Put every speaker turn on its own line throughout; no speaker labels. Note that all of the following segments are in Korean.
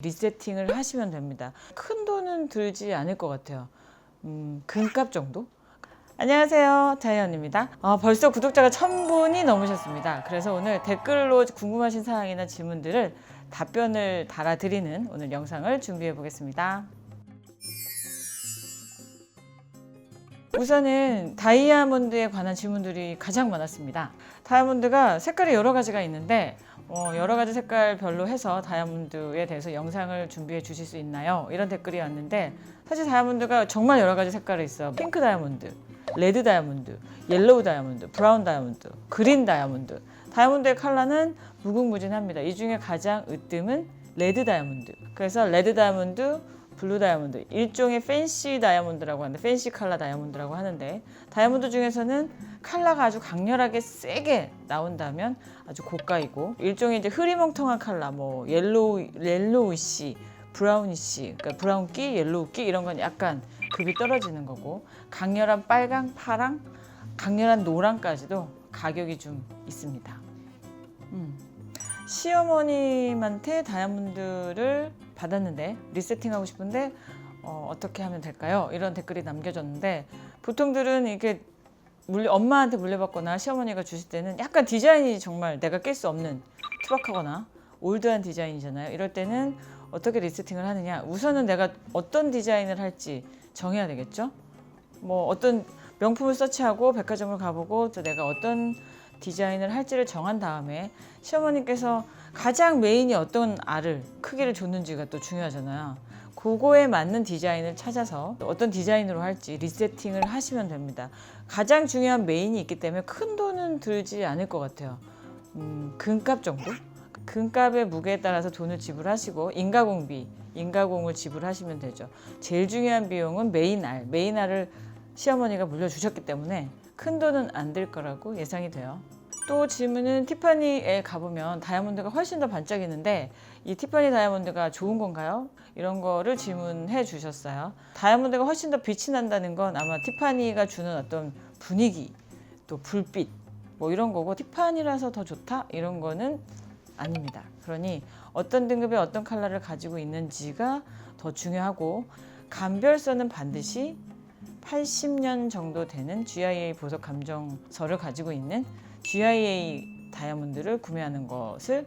리세팅을 하시면 됩니다. 큰 돈은 들지 않을 것 같아요. 음, 금값 정도? 안녕하세요. 자이언입니다. 아, 벌써 구독자가 천분이 넘으셨습니다. 그래서 오늘 댓글로 궁금하신 사항이나 질문들을 답변을 달아드리는 오늘 영상을 준비해 보겠습니다. 우선은 다이아몬드에 관한 질문들이 가장 많았습니다. 다이아몬드가 색깔이 여러 가지가 있는데 어, 여러 가지 색깔별로 해서 다이아몬드에 대해서 영상을 준비해 주실 수 있나요? 이런 댓글이 왔는데 사실 다이아몬드가 정말 여러 가지 색깔이 있어요. 핑크 다이아몬드, 레드 다이아몬드, 옐로우 다이아몬드, 브라운 다이아몬드, 그린 다이아몬드. 다이아몬드의 컬러는 무궁무진합니다. 이 중에 가장 으뜸은 레드 다이아몬드. 그래서 레드 다이아몬드, 블루 다이아몬드 일종의 팬시 다이아몬드라고 하는데 팬시 컬러 다이아몬드라고 하는데 다이아몬드 중에서는 컬러가 아주 강렬하게 세게 나온다면 아주 고가이고 일종의 이제 흐리멍텅한 컬러 뭐 옐로우 옐로우시 브라우니시 그러니까 브라운기 옐로우기 이런 건 약간 급이 떨어지는 거고 강렬한 빨강 파랑 강렬한 노랑까지도 가격이 좀 있습니다. 음. 시어머님한테 다이아몬드를 받았는데 리세팅하고 싶은데 어, 어떻게 하면 될까요? 이런 댓글이 남겨졌는데 보통들은 이게 물려, 엄마한테 물려받거나 시어머니가 주실 때는 약간 디자인이 정말 내가 깰 수 없는 투박하거나 올드한 디자인이잖아요. 이럴 때는 어떻게 리세팅을 하느냐? 우선은 내가 어떤 디자인을 할지 정해야 되겠죠? 뭐 어떤 명품을 서치하고 백화점을 가보고 또 내가 어떤 디자인을 할지를 정한 다음에 시어머님께서 가장 메인이 어떤 알을 크기를 줬는지가 또 중요하잖아요. 그거에 맞는 디자인을 찾아서 어떤 디자인으로 할지 리세팅을 하시면 됩니다. 가장 중요한 메인이 있기 때문에 큰 돈은 들지 않을 것 같아요. 음, 금값 정도? 금값의 무게에 따라서 돈을 지불하시고 인가공비, 인가공을 지불하시면 되죠. 제일 중요한 비용은 메인 알, 메인 알을 시어머니가 물려주셨기 때문에 큰 돈은 안 들 거라고 예상이 돼요. 또 질문은 티파니에 가보면 다이아몬드가 훨씬 더 반짝이는데 이 티파니 다이아몬드가 좋은 건가요? 이런 거를 질문해 주셨어요. 다이아몬드가 훨씬 더 빛이 난다는 건 아마 티파니가 주는 어떤 분위기, 또 불빛 뭐 이런 거고 티파니라서 더 좋다 이런 거는 아닙니다. 그러니 어떤 등급의 어떤 컬러를 가지고 있는지가 더 중요하고 감별서는 반드시 80년 정도 되는 GIA 보석 감정서를 가지고 있는 GIA 다이아몬드를 구매하는 것을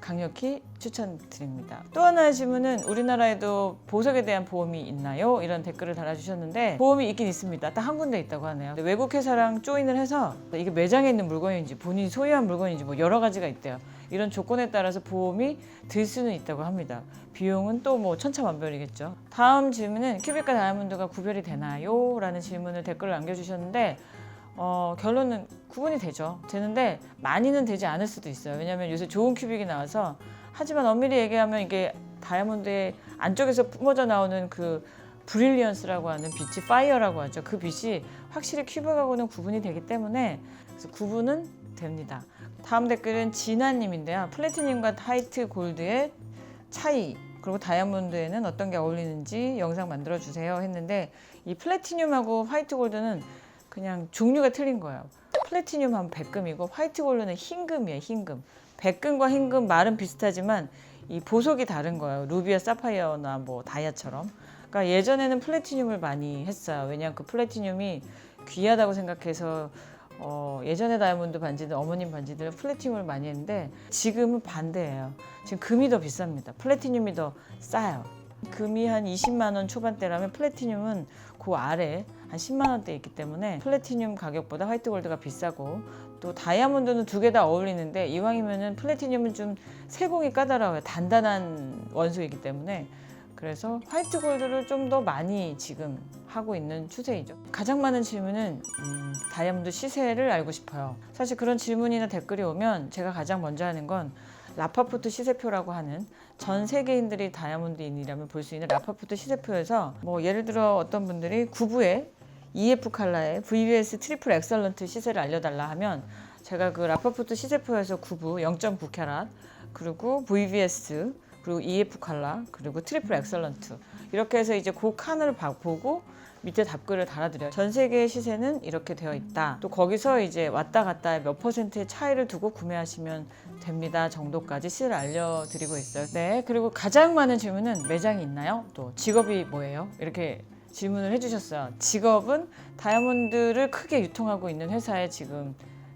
강력히 추천드립니다. 또 하나의 질문은 우리나라에도 보석에 대한 보험이 있나요? 이런 댓글을 달아주셨는데 보험이 있긴 있습니다. 딱 한 군데 있다고 하네요. 외국 회사랑 조인을 해서 이게 매장에 있는 물건인지 본인이 소유한 물건인지 뭐 여러 가지가 있대요. 이런 조건에 따라서 보험이 들 수는 있다고 합니다. 비용은 또 뭐 천차만별이겠죠. 다음 질문은 큐빅과 다이아몬드가 구별이 되나요? 라는 질문을 댓글을 남겨주셨는데 어, 결론은 구분이 되죠. 되는데 많이는 되지 않을 수도 있어요. 왜냐하면 요새 좋은 큐빅이 나와서 하지만 엄밀히 얘기하면 이게 다이아몬드의 안쪽에서 뿜어져 나오는 그 브릴리언스라고 하는 빛이 파이어라고 하죠. 그 빛이 확실히 큐빅하고는 구분이 되기 때문에 그래서 구분은 됩니다. 다음 댓글은 진아님인데요. 플래티늄과 화이트 골드의 차이 그리고 다이아몬드에는 어떤 게 어울리는지 영상 만들어 주세요 했는데 이 플래티늄하고 화이트 골드는 그냥 종류가 틀린 거예요. 플래티늄 하면 백금이고 화이트 골드는 흰금이에요. 흰금. 백금과 흰금 말은 비슷하지만 이 보석이 다른 거예요. 루비와 사파이어나 뭐 다이아처럼. 그러니까 예전에는 플래티늄을 많이 했어요. 왜냐하면 그 플래티늄이 귀하다고 생각해서 어, 예전에 다이아몬드 반지들 어머님 반지들은 플래티늄을 많이 했는데 지금은 반대예요. 지금 금이 더 비쌉니다. 플래티늄이 더 싸요. 금이 한 20만 원 초반대라면 플래티늄은 그 아래 한 10만 원대 있기 때문에 플래티늄 가격보다 화이트 골드가 비싸고 또 다이아몬드는 두 개 다 어울리는데 이왕이면은 플래티늄은 좀 세공이 까다로워요. 단단한 원소이기 때문에 그래서 화이트 골드를 좀 더 많이 지금 하고 있는 추세이죠. 가장 많은 질문은 음, 다이아몬드 시세를 알고 싶어요. 사실 그런 질문이나 댓글이 오면 제가 가장 먼저 하는 건 라파포트 시세표라고 하는 전 세계인들이 다이아몬드인이라면 볼 수 있는 라파포트 시세표에서 뭐 예를 들어 어떤 분들이 구부에 EF 칼라의 VVS 트리플 엑설런트 시세를 알려달라 하면 제가 그 라파포트 시세표에서 구부 0.9캐럿 그리고 VVS 그리고 EF 칼라 그리고 트리플 엑설런트 이렇게 해서 이제 그 칸을 봐- 보고 밑에 답글을 달아드려요. 전 세계의 시세는 이렇게 되어 있다. 또 거기서 이제 왔다 갔다 몇 퍼센트의 차이를 두고 구매하시면 됩니다 정도까지 시를 알려드리고 있어요. 네, 그리고 가장 많은 질문은 매장이 있나요? 또 직업이 뭐예요? 이렇게 질문을 해주셨어요. 직업은 다이아몬드를 크게 유통하고 있는 회사에 지금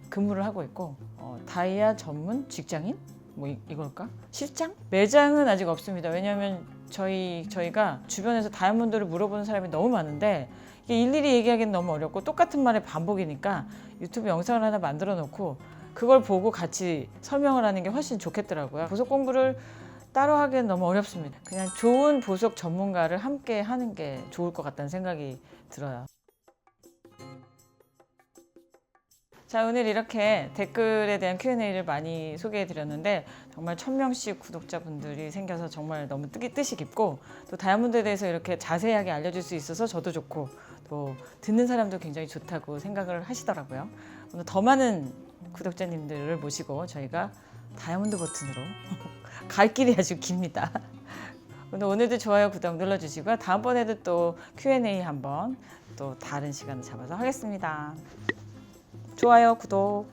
근무를 하고 있고 어, 다이아 전문 직장인? 뭐 이, 이걸까? 실장? 매장은 아직 없습니다. 왜냐하면 저희 저희가 주변에서 다이아몬드를 물어보는 사람이 너무 많은데 이게 일일이 얘기하기는 너무 어렵고 똑같은 말의 반복이니까 유튜브 영상을 하나 만들어 놓고 그걸 보고 같이 설명을 하는 게 훨씬 좋겠더라고요. 보석 공부를 따로 하기엔 너무 어렵습니다. 그냥 좋은 보석 전문가를 함께 하는 게 좋을 것 같다는 생각이 들어요. 자 오늘 이렇게 댓글에 대한 Q&A를 많이 소개해 드렸는데 정말 천 명씩 구독자분들이 생겨서 정말 너무 뜻이, 뜻이 깊고 또 다이아몬드에 대해서 이렇게 자세하게 알려줄 수 있어서 저도 좋고 또 듣는 사람도 굉장히 좋다고 생각을 하시더라고요. 오늘 더 많은 구독자님들을 모시고 저희가 다이아몬드 버튼으로 갈 길이 아주 깁니다. 오늘 오늘도 좋아요 구독 눌러주시고요. 다음번에도 또 Q&A 한번 또 다른 시간을 잡아서 하겠습니다. 좋아요 구독